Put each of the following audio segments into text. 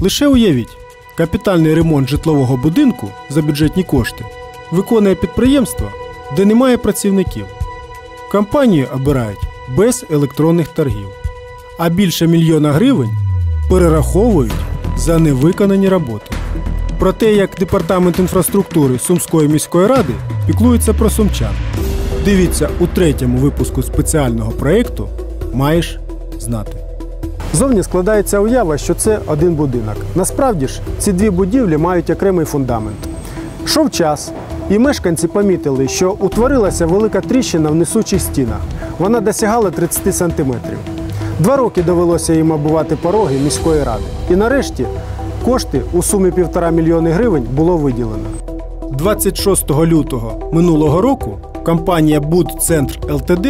Лише уявіть, капітальний ремонт житлового будинку за бюджетні кошти виконує підприємство, де немає працівників. Компанію обирають без електронних торгів, а більше мільйона гривень перераховують за невиконані роботи. Про те, як департамент інфраструктури Сумської міської ради піклується про сумчан. Дивіться у третьому випуску спеціального проєкту Маєш знати. Зовні складається уява, що це один будинок. Насправді ж, ці дві будівлі мають окремий фундамент. Шов час, і мешканці помітили, що утворилася велика тріщина в несучих стінах. Вона досягала 30 сантиметрів. Два роки довелося їм обувати пороги міської ради. І нарешті кошти у сумі півтора мільйони гривень було виділено. 26 лютого минулого року компанія Будцентр ЛТД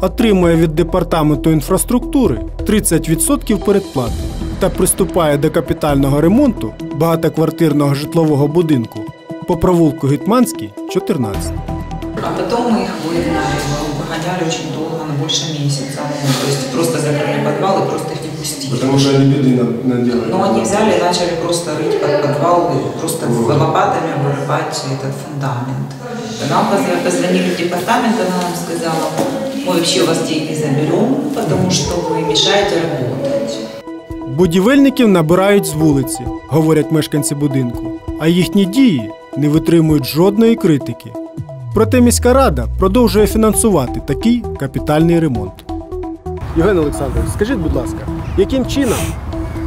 отримує від департаменту інфраструктури 30% передплати та приступає до капітального ремонту багатоквартирного житлового будинку по провулку Гетманський, 14. А потом мы их выгнали, выгоняли очень долго, на больше месяца. Ну, то есть просто закрыли подвал и просто их не пустили. Потому что они беды на- наделали. Но они взяли и начали просто рыть под подвал, и просто лопатами вырывать этот фундамент. Нам позв- позвонили в департамент, она нам сказала, мы вообще у вас деньги заберем, потому что вы мешаете работать. Будівельників набирають з вулиці, говорять мешканці будинку, а їхні дії не витримують жодної критики. Проте міська рада продовжує фінансувати такий капітальний ремонт. Євген Олександрович, скажіть, будь ласка, яким чином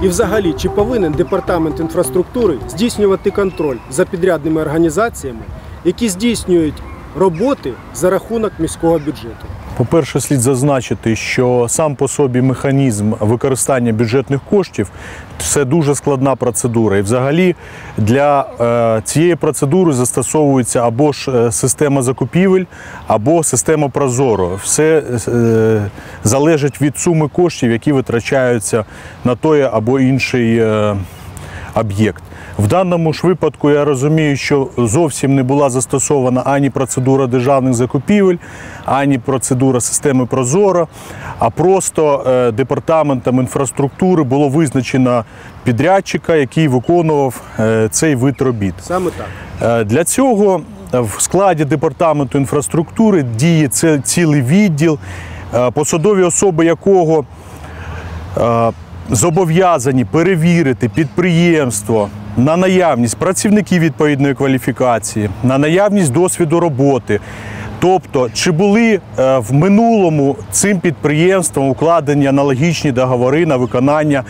і взагалі чи повинен департамент інфраструктури здійснювати контроль за підрядними організаціями, які здійснюють роботи за рахунок міського бюджету? По-перше, слід зазначити, що сам по собі механізм використання бюджетних коштів це дуже складна процедура. І взагалі для е, цієї процедури застосовується або ж е, система закупівель, або система Прозоро. Все е, залежить від суми коштів, які витрачаються на той або інший об'єкт. В даному ж випадку я розумію, що зовсім не була застосована ані процедура державних закупівель, ані процедура системи Прозоро, а просто е, департаментом інфраструктури було визначено підрядчика, який виконував е, цей вид робіт. Саме так. Е, Для цього в складі департаменту інфраструктури діє цілий відділ, посадові особи якого зобов'язані перевірити підприємство на наявність працівників відповідної кваліфікації, на наявність досвіду роботи. Тобто, чи були е, в минулому цим підприємством укладені аналогічні договори на виконання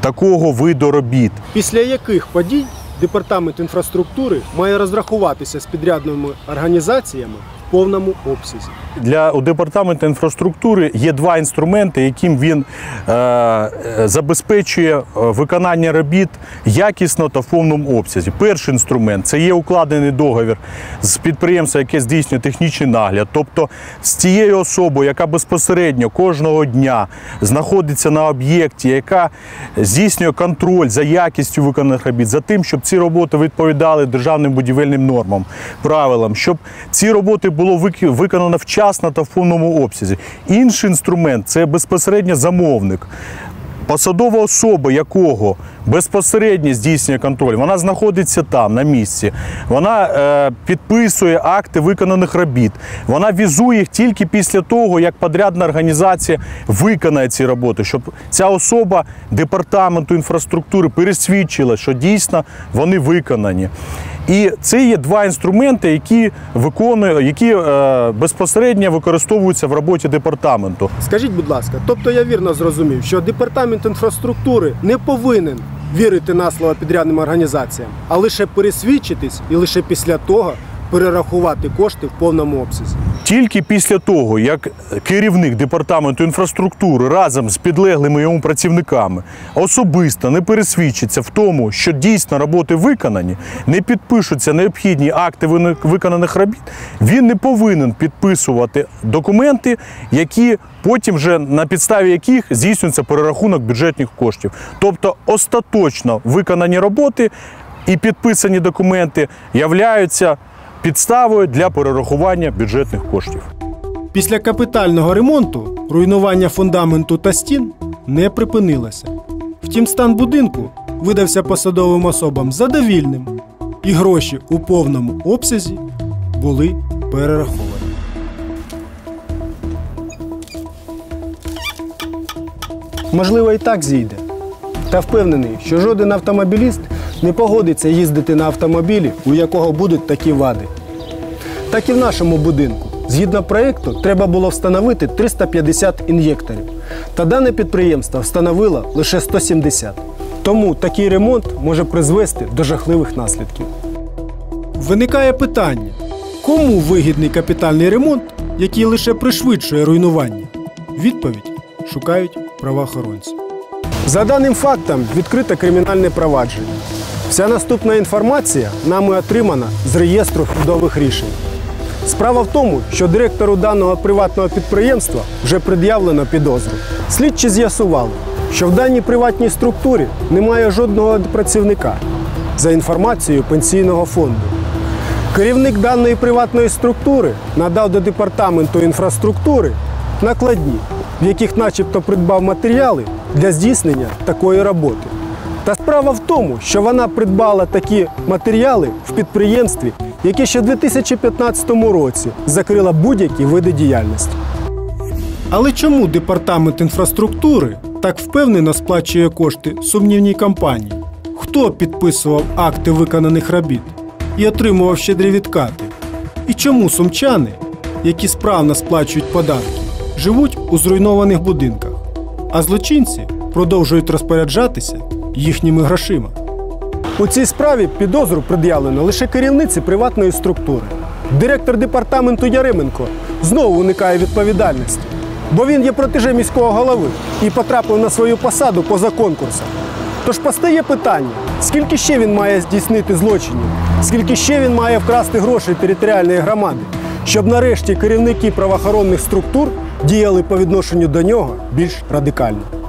такого виду робіт? Після яких подій департамент інфраструктури має розрахуватися з підрядними організаціями повному обсязі? Для у департаменту інфраструктури є два інструменти, яким він е, забезпечує е, виконання робіт якісно та в повному обсязі. Перший інструмент це є укладений договір з підприємства, яке здійснює технічний нагляд, тобто з тією особою, яка безпосередньо кожного дня знаходиться на об'єкті, яка здійснює контроль за якістю виконаних робіт, за тим, щоб ці роботи відповідали державним будівельним нормам, правилам, щоб ці роботи було виконано вчасно та в повному обсязі. Інший інструмент це безпосередньо замовник. Посадова особа, якого безпосередньо здійснює контроль, вона знаходиться там на місці. Вона е, підписує акти виконаних робіт. Вона візує їх тільки після того, як подрядна організація виконає ці роботи, щоб ця особа департаменту інфраструктури пересвідчила, що дійсно вони виконані. І це є два інструменти, які виконує, які е, безпосередньо використовуються в роботі департаменту. Скажіть, будь ласка, тобто я вірно зрозумів, що департамент інфраструктури не повинен вірити на слово підрядним організаціям, а лише пересвідчитись і лише після того перерахувати кошти в повному обсязі. Тільки після того, як керівник департаменту інфраструктури разом з підлеглими йому працівниками особисто не пересвідчиться в тому, що дійсно роботи виконані, не підпишуться необхідні акти виконаних робіт, він не повинен підписувати документи, які потім вже на підставі яких здійснюється перерахунок бюджетних коштів. Тобто остаточно виконані роботи і підписані документи являються підставою для перерахування бюджетних коштів. Після капітального ремонту руйнування фундаменту та стін не припинилося. Втім, стан будинку видався посадовим особам задовільним, і гроші у повному обсязі були перераховані. Можливо, і так зійде. Та впевнений, що жоден автомобіліст не погодиться їздити на автомобілі, у якого будуть такі вади. Так і в нашому будинку. Згідно проєкту, треба було встановити 350 ін'єкторів. Та дане підприємство встановило лише 170. Тому такий ремонт може призвести до жахливих наслідків. Виникає питання: кому вигідний капітальний ремонт, який лише пришвидшує руйнування? Відповідь шукають правоохоронці. За даним фактом відкрите кримінальне провадження. Вся наступна інформація нами отримана з реєстру судових рішень. Справа в тому, що директору даного приватного підприємства вже пред'явлено підозру. Слідчі з'ясували, що в даній приватній структурі немає жодного працівника за інформацією пенсійного фонду. Керівник даної приватної структури надав до департаменту інфраструктури накладні, в яких начебто придбав матеріали для здійснення такої роботи. Та справа в тому, що вона придбала такі матеріали в підприємстві, яке ще в 2015 році закрило будь-які види діяльності. Але чому департамент інфраструктури так впевнено сплачує кошти сумнівній компанії? Хто підписував акти виконаних робіт і отримував щедрі відкати? І чому сумчани, які справно сплачують податки, живуть у зруйнованих будинках, а злочинці продовжують розпоряджатися їхніми грошима? У цій справі підозру пред'явлено лише керівниці приватної структури. Директор департаменту Яременко знову уникає відповідальності, бо він є протеже міського голови і потрапив на свою посаду поза конкурсом. Тож постає питання, скільки ще він має здійснити злочинів, скільки ще він має вкрасти грошей територіальної громади, щоб нарешті керівники правоохоронних структур діяли по відношенню до нього більш радикально.